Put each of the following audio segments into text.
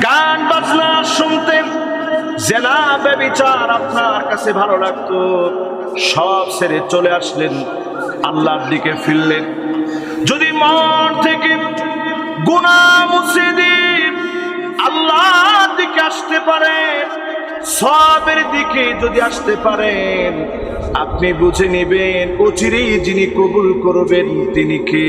গান, বাজনা শুনতে জেনা বেবিচার আপনার কাছে ভালো লাগতো। সব ছেড়ে চলে আসলেন, আল্লাহর দিকে ফিরলেন। যদি মন থেকে গুণা মুছে দিন, আল্লাহর দিকে আসতে পারেন সবের দিকে যদি আসতে পারেন, আপনি বুঝে নেবেন, অচিরেই যিনি কবুল করবেন তিনি কে?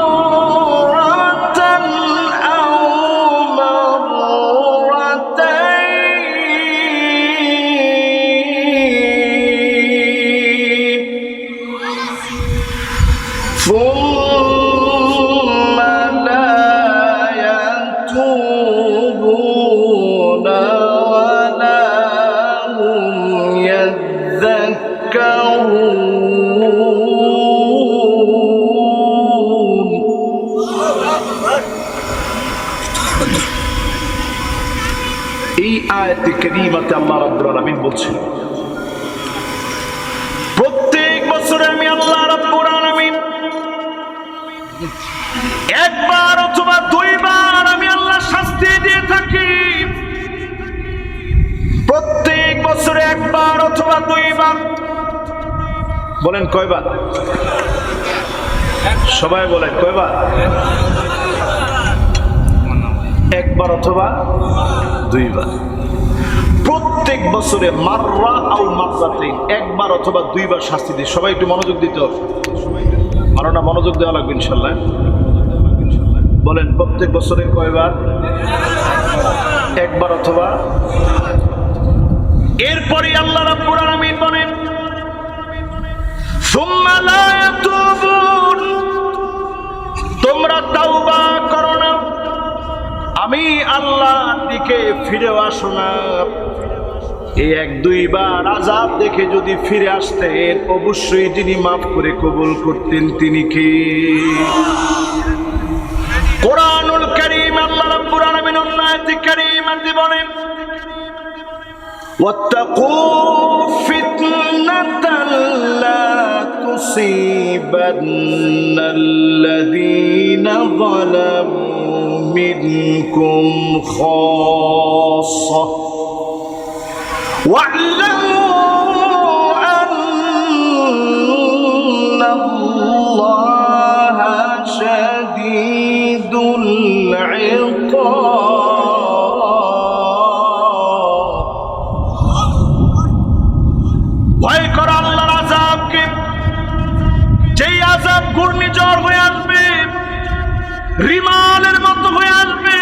আয়াতে কেরিমাতে আল্লাহ রাব্বুল আলামিন বলছেন, প্রত্যেক বছরে আমি আল্লাহ রাব্বুল আলামিন একবার অথবা দুইবার আমি আল্লাহ শাস্তি দিয়ে থাকি। প্রত্যেক বছরে একবার অথবা দুইবার। বলেন কয়বার? সবাই বলেন কয়বার? একবার অথবা দুইবার। প্রত্যেক বছরে মাররা আও মাররাতে একবার অথবা দুইবার শাস্তি দিই। সবাই একটু মনোযোগ দিতে হবে। মনোযোগ দেওয়া লাগবে ইনশাল্লাহ। বলেন, প্রত্যেক বছরে কয়বার? একবার অথবা? এরপরে আল্লাহ রাব্বুল আলামিন বলেন, সুম্মা লা ইয়াতুবুন। তোমরা তাওবা করো না। আমি আল্লাহর দিকে ফিরে আসো না। এই এক দুইবার আজাব দেখে যদি ফিরে আসতেন অবশ্যই যিনি মাফ করে কবুল করতেন তিনি কে কোরআনুল করিম আল্লাহ রাব্বুল আলামিন উন্নয়তি করিম আনতে বলেন واتقوا فتنة لا تصيبن الذين ظلموا منكم خاصة واعلموا أن الله شديد العقاب ভয় করো আল্লাহর আজাবকে যেই আজাব ঘূর্ণিঝড় হয়ে আসবে রিমালের মতো হয়ে আসবে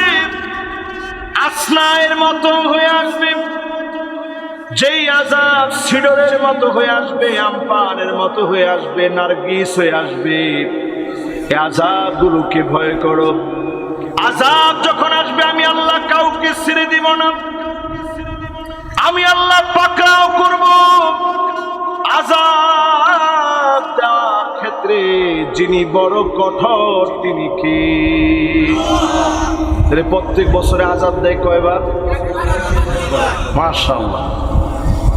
আসনায়ের মতো হয়ে আসবে যেই আজাব সিডরের মতো হয়ে আসবে আমপানের মতো হয়ে আসবে, নার্গিস হয়ে আসবে, এই আজাবগুলোকে ভয় করো। আজাব যখন আসবে, আমি আল্লাহ কাউকে ছেড়ে দিব না। আমি আল্লাহ পাকড়াও করব। আজাব দেওয়ার ক্ষেত্রে যিনি বড় কঠোর, তিনি কি? প্রত্যেক বছরে আজাদ দেয় কয়বার? মাশাআল্লাহ।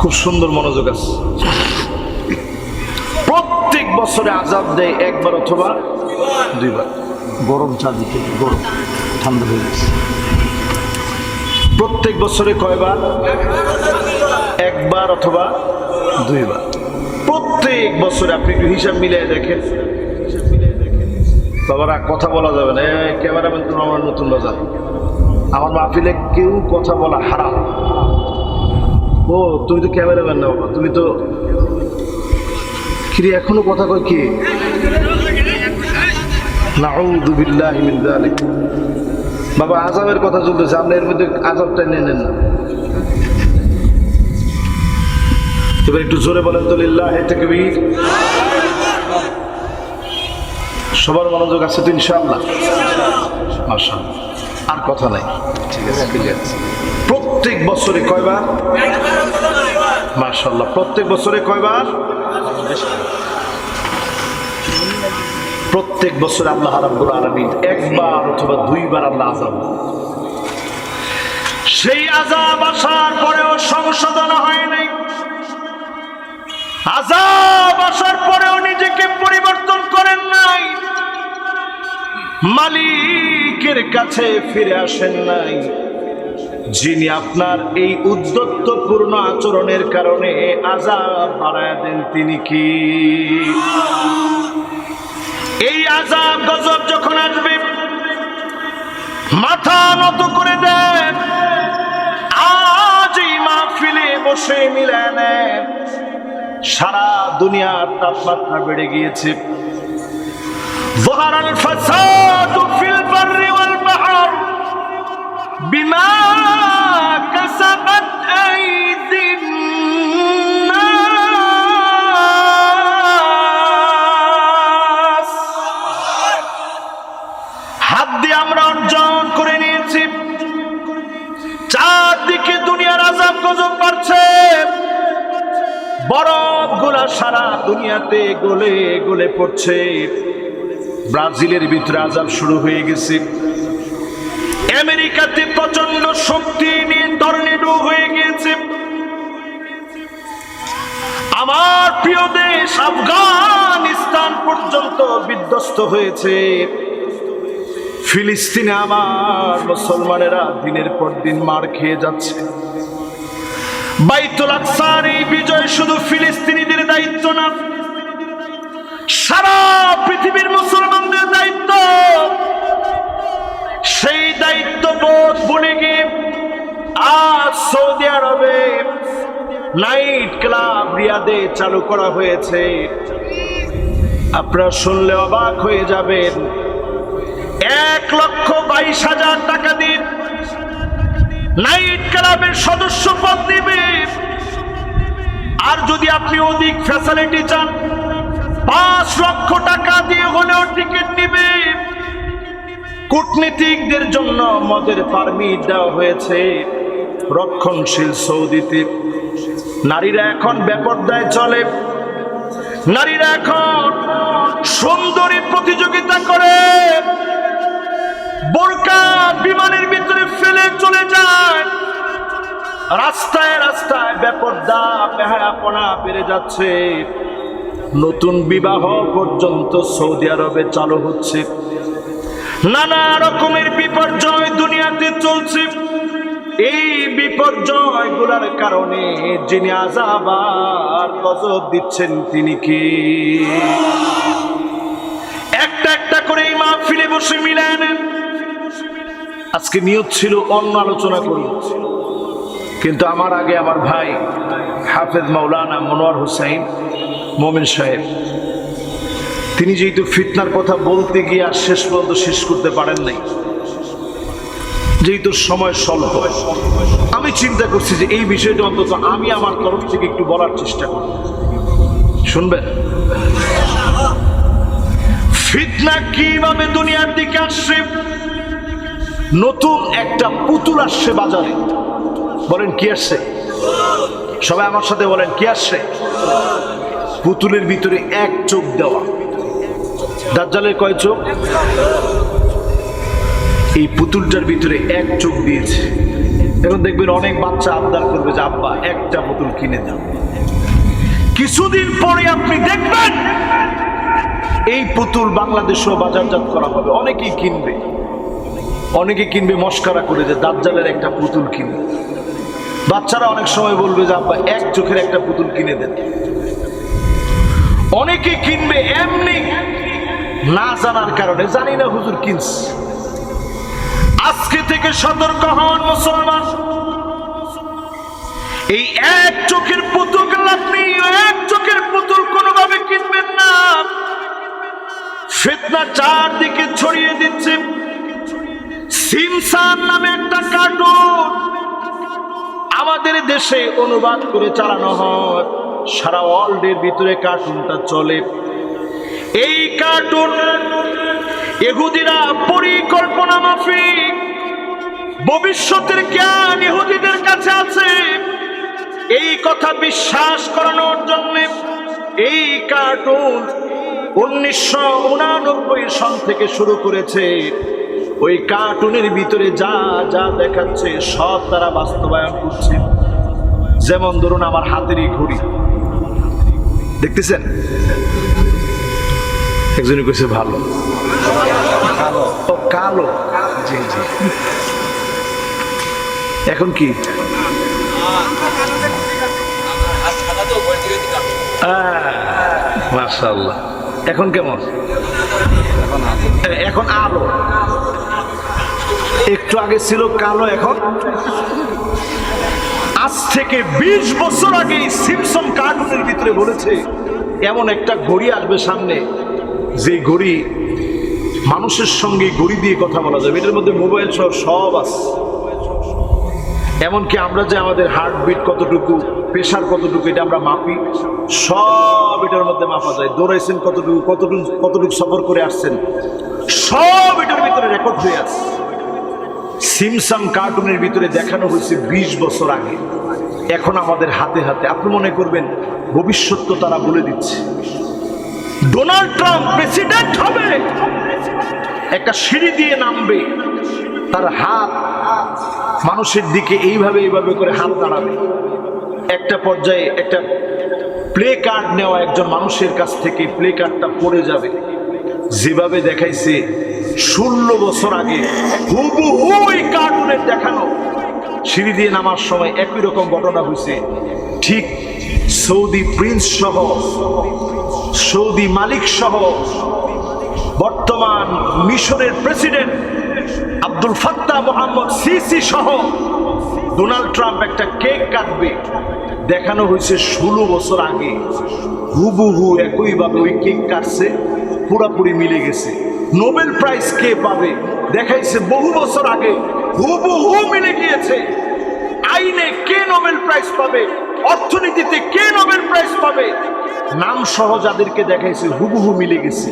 খুব সুন্দর মনোযোগ আছে। প্রত্যেক বছরে আজাদ দেয় একবার অথবা দুইবার। গরম চা দিতে গরম। ঠান্ডা হয়ে গেছে। প্রত্যেক বছরে কয়বার? একবার অথবা দুইবার। প্রত্যেক বছরে আপনি একটু হিসাব মিলিয়ে দেখেন। বাবারা কথা বলা যাবে না। ক্যামেরাম্যান তুমি আমার নতুন বাজার। আমার মাহফিলে কেউ কথা বলা হারাম। ও তুমি তো ক্যামেরাম্যান না বাবা, তুমি তো কিরে, এখনও কথা কয় কি? বাবা আজাবের কথা চলতেছে, আপনি এর মধ্যে আজাবটা নিয়ে নেন এবার একটু জোরে বলেন তো, লিল্লাহ থেকে সবার মনোযোগ আছে তো, ইনশাআল্লাহ। আর কথা নাই। ঠিক আছে। প্রত্যেক বছরে কয়বার? মাশাল্লাহ প্রত্যেক বছরে কয়বার? প্রত্যেক বছর আল্লাহ রাব্বুল আলামিন একবার অথবা দুইবার আল্লাহ দেন। সেই আজাব আসার পরেও সংশোধন হয় নাই। আজাব আসার পরেও নিজেকে পরিবর্তন করেন নাই। মালিকের কাছে ফিরে আসেন নাই। যিনি আপনার এই উদ্যত্তপূর্ণ আচরণের কারণে আজাব বাড়ায় দেন, তিনি কি? এই আজাব গজব যখন আসবে, মাথা নত করে দেন আজ এই মাহফিলে বসে মিলে নেন। সারা দুনিয়ার তাপমাত্রা বেড়ে গিয়েছে। জহারাল ফাসাদু ফিল বিমা কাসাবাত আইদিন হাত দিয়ে আমরা অর্জন করে নিয়েছি। চারদিকে দুনিয়ার আজাব গজব বাড়ছে। বরফ গোলা সারা দুনিয়াতে গলে গলে পড়ছে। ব্রাজিলের ভিতরে আজাব শুরু হয়ে গেছে। আমেরিকাতে প্রচণ্ড শক্তি নিয়ে টর্নেডো হয়ে গিয়েছে। আমার প্রিয় দেশ আফগানিস্তান পর্যন্ত বিধ্বস্ত হয়েছে। ফিলিস্তিনে আমার মুসলমানেরা দিনের পর দিন মার খেয়ে যাচ্ছে। বাইতুল আকসার এই বিজয় শুধু ফিলিস্তিনিদের দায়িত্ব না, সারা পৃথিবীর মুসলমানদের নাইট ক্লাব রিয়াদে চালু করা হয়েছে। আপনারা শুনলে অবাক হয়ে যাবেন। এক লক্ষ বাইশ হাজার টাকা দিন। নাইট ক্লাবের সদস্য পদ দিবে আর যদি আপনি অধিক ফ্যাসিলিটি চান, পাঁচ লক্ষ টাকা দিয়ে হলেও টিকিট নিবে। কূটনীতিকদের জন্য মদের পারমিট দেওয়া হয়েছে। রক্ষণশীল সৌদিতে নারীরা এখন বেপর্দায় চলে। নারীরা এখন সুন্দরী প্রতিযোগিতা করে। বোরকা বিমানের ভিতরে ফেলে চলে যায়। রাস্তায় রাস্তায় বেপর্দা বেহায়াপনা বেড়ে যাচ্ছে। নতুন বিবাহ পর্যন্ত সৌদি আরবে চালু হচ্ছে। নানা রকমের বিপর্যয় দুনিয়াতে চলছে। এই বিপর্যয়গুলার কারণে যিনি আজাবার গজব দিচ্ছেন তিনি কি? একটা একটা করে এই মাহফিলে বসে মিলায় নেন আজকে নিয়ত ছিল অন্য আলোচনা করব কিন্তু আমার আগে আমার ভাই হাফেজ মাওলানা মনোয়ার হুসাইন মোমিন সাহেব, তিনি যেহেতু ফিতনার কথা বলতে গিয়ে আর শেষ পর্যন্ত শেষ করতে পারেন নাই যেহেতু সময় স্বল্প, আমি চিন্তা করছি যে এই বিষয়টা অন্তত আমি আমার তরফ থেকে একটু বলার চেষ্টা করব শুনবেন? ফিতনা কীভাবে দুনিয়ার দিকে আসছে? নতুন একটা পুতুল আসছে বাজারে। বলেন, কি আসছে? সবাই আমার সাথে বলেন, কি আসছে? পুতুলের ভিতরে এক চোখ দেওয়া। দাজ্জালের কয় চোখ? এই পুতুলটার ভিতরে এক চোখ দিয়েছে। এখন দেখবেন অনেক বাচ্চা আবদার করবে যে, আব্বা, একটা পুতুল কিনে দাও। কিছুদিন পরে আপনি দেখবেন এই পুতুল বাংলাদেশেও বাজারজাত করা হবে। অনেকেই কিনবে। অনেকে কিনবে মস্কারা করে যে, দাজ্জালের একটা পুতুল কিনবে বাচ্চারা অনেক সময় বলবে যে, আব্বা, এক চোখের একটা পুতুল কিনে দেন। অনেকে কিনবে এমনি, না জানার কারণে। জানি না হুজুর কিনস আজকে থেকে সতর্ক হন মুসলমান। এই এক চোখের পুতুল আপনি, এক চোখের পুতুল কোনোভাবে কিনবেন না। ফিতনা চারদিকে ছড়িয়ে দিচ্ছে। সিমসান নামে একটা কার্টুন। আমাদের দেশে অনুবাদ করে চালানো হয়। সারা ওয়ার্ল্ডের ভিতরে কার্টুনটা চলে। এই কার্টুন এহুদিরা পরিকল্পনা মাফিক। ভবিষ্যতের জ্ঞান ইহুদিদের কাছে আছে। এই কথা বিশ্বাস করানোর জন্য এই কার্টুন উনিশশো উনানব্বই সন থেকে শুরু করেছে। ওই কার্টুনের ভিতরে যা যা দেখাচ্ছে সব তারা বাস্তবায়ন করছে। যেমন ধরুন আমার হাতের এই ঘড়ি। দেখতেছেন? একজনই কইছে ভালো। ও কালো। জি জি। এখন কি? এখন কেমন? এখন আলো। একটু আগে ছিল কালো, এখন? আজ থেকে ২০ বছর আগে সিমসন কার্টুনের ভিতরে বলেছে, এমন একটা ঘড়ি আসবে সামনে। যে ঘড়ি মানুষের সঙ্গে ঘড়ি দিয়ে কথা বলা যাবে। এটার মধ্যে মোবাইল সহ সব আছে। এমনকি আমরা যে আমাদের হার্টবিট কতটুকু প্রেশার কতটুকু, এটা আমরা মাপি। সব এটার মধ্যে মাপা যায়। দৌড়াইছেন কতটুকু কতটুকু কতটুকু সফর করে আসছেন, সব এটার ভিতরে রেকর্ড হয়ে আছে। সিমসাম কার্টুনের ভিতরে দেখানো হয়েছে ২০ বছর আগে। এখন আমাদের হাতে হাতে, আপনি মনে করবেন, ভবিষ্যৎ তো তারা বলে দিচ্ছে। ডোনাল্ড ট্রাম্প প্রেসিডেন্ট হবে। একটা সিঁড়ি দিয়ে নামবে। তার হাত মানুষের দিকে এইভাবে এইভাবে করে হাত দাঁড়াবে। একটা পর্যায়ে একটা প্লে কার্ড নেওয়া একজন মানুষের কাছ থেকে প্লে কার্ডটা পড়ে যাবে। যেভাবে দেখাইছে, ষোলো বছর আগে হুবহু ওই কার্টুনের দেখানো। সিঁড়ি দিয়ে নামার সময় একই রকম ঘটনা হয়েছে ঠিক সৌদি প্রিন্স সহ, সৌদি মালিক সহ, বর্তমান মিশরের president Abdel Fattah Mohammed Sisi সহ ডোনাল্ড ট্রাম্প একটা কেক কাটবে। দেখানো হয়েছে ষোলো বছর আগে। হুবহু একইভাবে ওই কেক কাটছে, পুরাপুরি মিলে গেছে। নোবেল প্রাইজ কে পাবে? দেখাইছে বহু বছর আগে। হুবহু মিলে গিয়েছে। আইনে কে নোবেল প্রাইজ পাবে? অর্থনীতিতে কে নোবেল প্রাইজ পাবে? নাম সহ যাদেরকে দেখাইছে, হুবহু মিলে গেছে।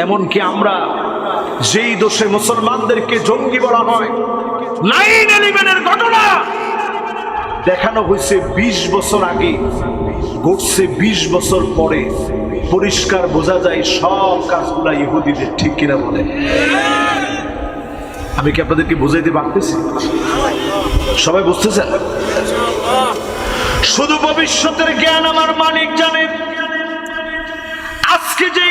এমনকি আমরা যেই দোষে মুসলমানদেরকে জঙ্গি বলা হয়। ঘটনা। দেখানো হয়েছে ২০ বছর আগে, ঘটছে ২০ বছর পরে। পরিষ্কার বোঝা যায় সব কাজগুলা ইহুদিদের ঠিক কিনা বলে। আমি কি আপনাদেরকে বুঝাইতে পারতেছি? সবাই বুঝতেছেন? শুধু ভবিষ্যতের জ্ঞান আমার মালিক জানেন। আজকে যেই